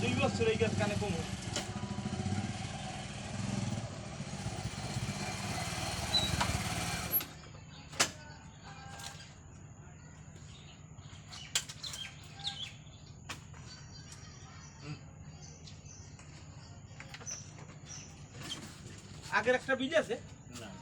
দুই বছর কানে আগের একটা বীজ আছে? না।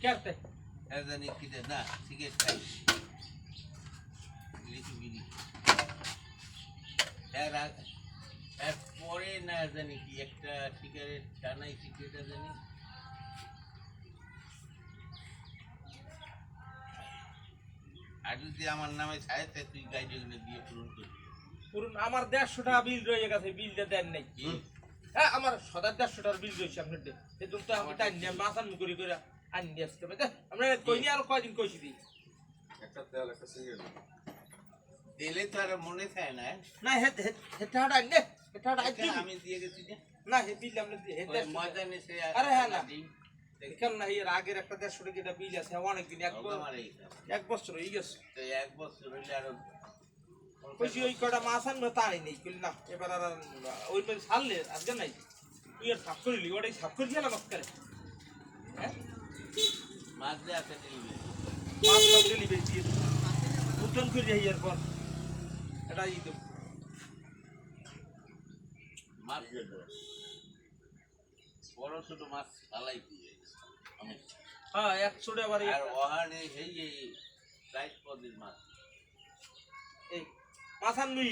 কেটে। এ জানি কি দে না সিগারেট খাই। লিচু বিড়ি এর আগ- এর পরে না জানি কি একটা সিগারেট টানাই সিগারেট জানি? আর যদি আমার নামে ছায় তাই তুই গাইড দিয়ে পূরণ করবি। পুরুন আমার দেড়শো টাকা বিল রয়ে গেছে বিলটা দেন নাই। কি? হ্যাঁ আমার সদা দেড়শো টাকার বিল রয়েছে আপনার দে তো আমি টাইম নিয়ে মাছ আনবি করে করে আনি দিয়ে আসতে হবে। আমরা কইনি আর কয়দিন কইছি দিই। দিলে তো আর মনে থাকে না না হে হে আনি আচ্ছা, দিবি। আমি দিয়ে গেছি না হে বিল আমরা দিয়ে হে। মজা নিছে আরে হ্যাঁ না। দিই। না এর আগের একটা দেড়শো টাকা একটা বিল আছে অনেকদিন এক বছর। হয়ে গেছে। এক বছর হইলে আরও কইছি ওই কটা মাছ আনবে তাই নেই কইলি না এবার আর ওই পরে ছাড়লে আজকে নাই। তুই আর সাফ করিলি ওটাই সাফ করে হ্যাঁ? মাছ দিয়ে আছে ডেলিভারি মাছ সব ডেলিভারি দিয়ে উদ্যান করে যাই এরপর। এটা ই দেবো মাছ বড় ছোট মাছ ফালাই দিয়ে। হ্যাঁ একশো টাকা আর ওহানে সেই এই রাইস পদের মাছ। এই মাছ আনবি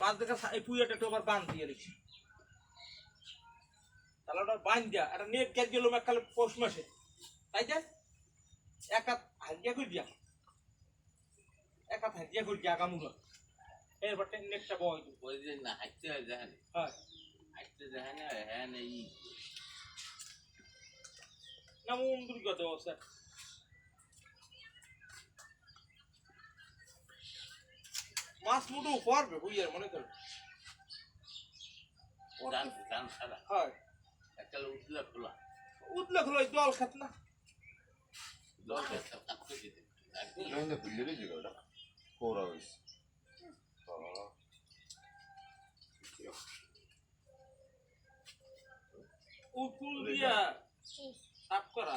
মাছ দেখা এই পুয়াটা টোবার বান দিয়ে রেখেছি তাহলে ওটা বান দিয়া একটা নেট গ্যাস গেল এককালে পৌষ মাসে। তাই দেন এক হাত হাজিয়া করে দিয়া। এক হাত হাজিয়া করে দিয়া আগামুলো এরপর নেটটা বয় ওই যে না হাঁটতে হয় জাহান। হ্যাঁ। হাঁটতে জাহানে হ্যাঁ Нам он догадался. মাছ মুডু পারবে বুঝিয়ার মনে করে। দান দান সাদা হয়। একটা উদলা খোলা। উদলা খোলা জল খাত না। জল খাত আপনি দিতে। একদম। না ভুলে গেছি গোটা কোরা হইছে। উকুল দিয়া। সাফ করা